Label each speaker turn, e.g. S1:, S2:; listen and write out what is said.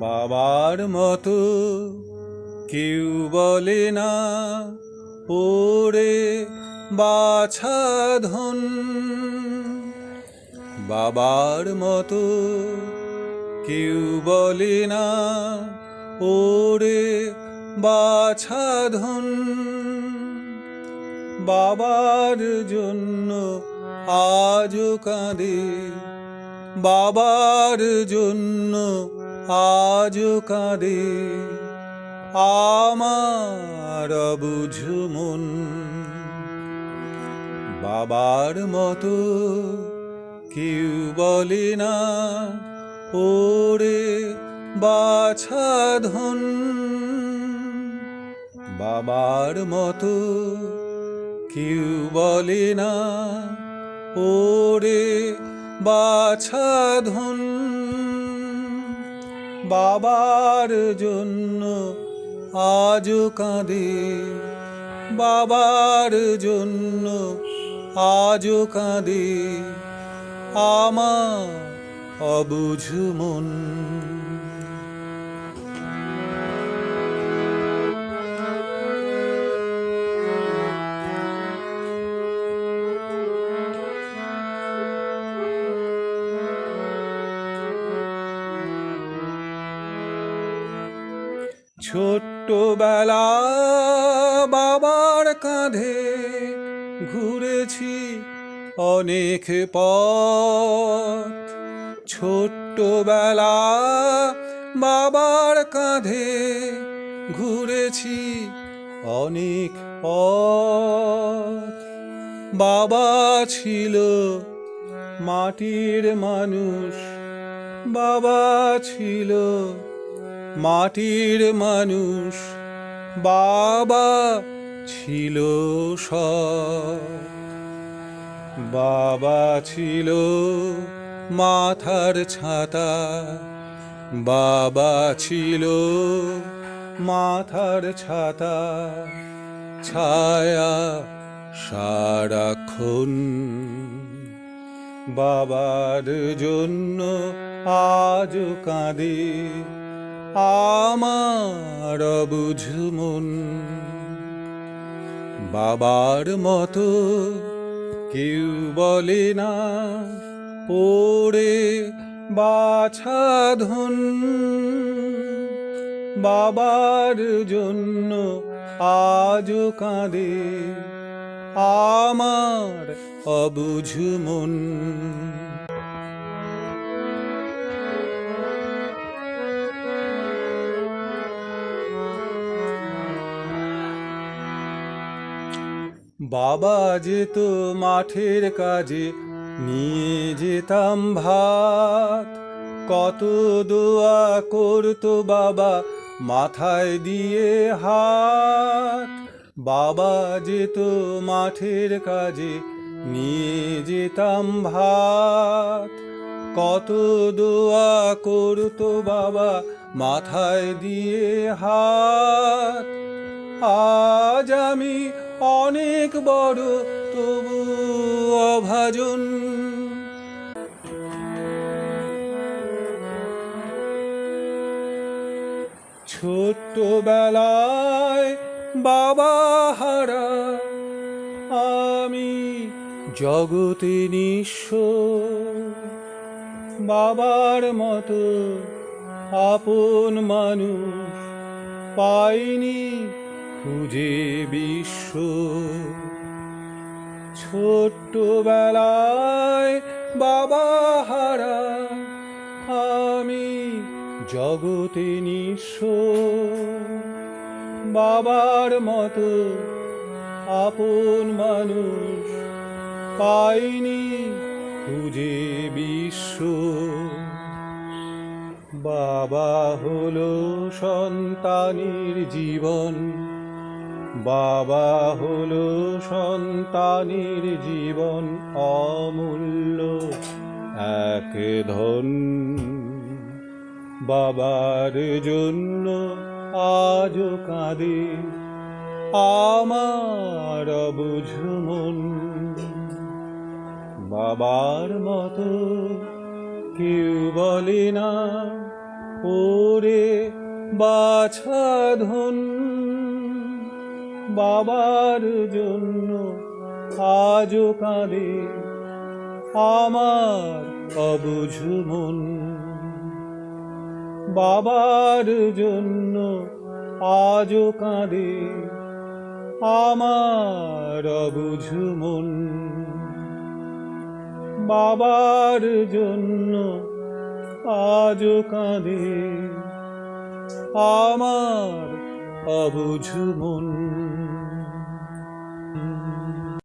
S1: বাবার মতো কেউ বলে না, ওরে বাছা ধন। বাবার মতো কেউ বলে না, ওরে বাছা ধন। বাবার জন্য আজও কাঁদে, বাবার জন্য আজও কাঁদে, আমার বুঝু মন। বাবার মতো কেউ বলে না, ওরে বাছা ধন। বাবার মতো কেউ বলে না, ওরে বাছা ধন। বাবার জন্য আজও কাঁদে বাবার জন্য আজও কাঁদে। আমা অবুঝ মন। ছোট্টবেলা বাবার কাঁধে ঘুরেছি অনেক পথ। ছোট্টবেলা বাবার কাঁধে ঘুরেছি অনেক পথ। বাবা ছিল মাটির মানুষ, বাবা ছিল মাটির মানুষ বাবা ছিল বাবা ছিল মাথার ছাতা, বাবা ছিল মাথার ছাতা, ছায়া সারাক্ষণ। বাবার জন্য আজ কাঁদে আমার বুঝ মন। বাবার মতো কেউ বলে না ওরে বাছা ধন। বাবার জন্য আজও কাঁদে আমার অবুঝ মন। বাবা যেত মাঠের কাজে, নিয়ে যেতাম ভাত। কত দোয়া করতো বাবা, মাথায় দিয়ে হাত। বাবা যেত মাঠের কাজে, নিয়ে যেতাম ভাত। কত দোয়া করতো বাবা, মাথায় দিয়ে হাত। আজ আমি অনেক বড় তবু অভাজন। ছোট্টবেলায় বাবা হারা, আমি জগতে নিঃস্ব। বাবার মতো আপন মানুষ পাইনি খুঁজে বিশ্ব। ছোট্টবেলায় বাবা হারা, আমি জগতে নিঃস্ব। বাবার মতো আপন মানুষ পাইনি খুঁজে বিশ্ব। বাবা হলো সন্তানের জীবন। বাবা হলো সন্তানের জীবন অমূল্য, এক ধন। বাবার জন্য আজও কাঁদে আমার বুঝমন বাবার মতো কেউ বলে না, ওরে বাছাধন বাবার জন্য আজও কাঁদে আমার অবুঝ মন। বাবার জন্য আজও কাঁদে আমার অবুঝ মন। বাবার জন্য আজও কাঁদে আমার অবুঝ মন।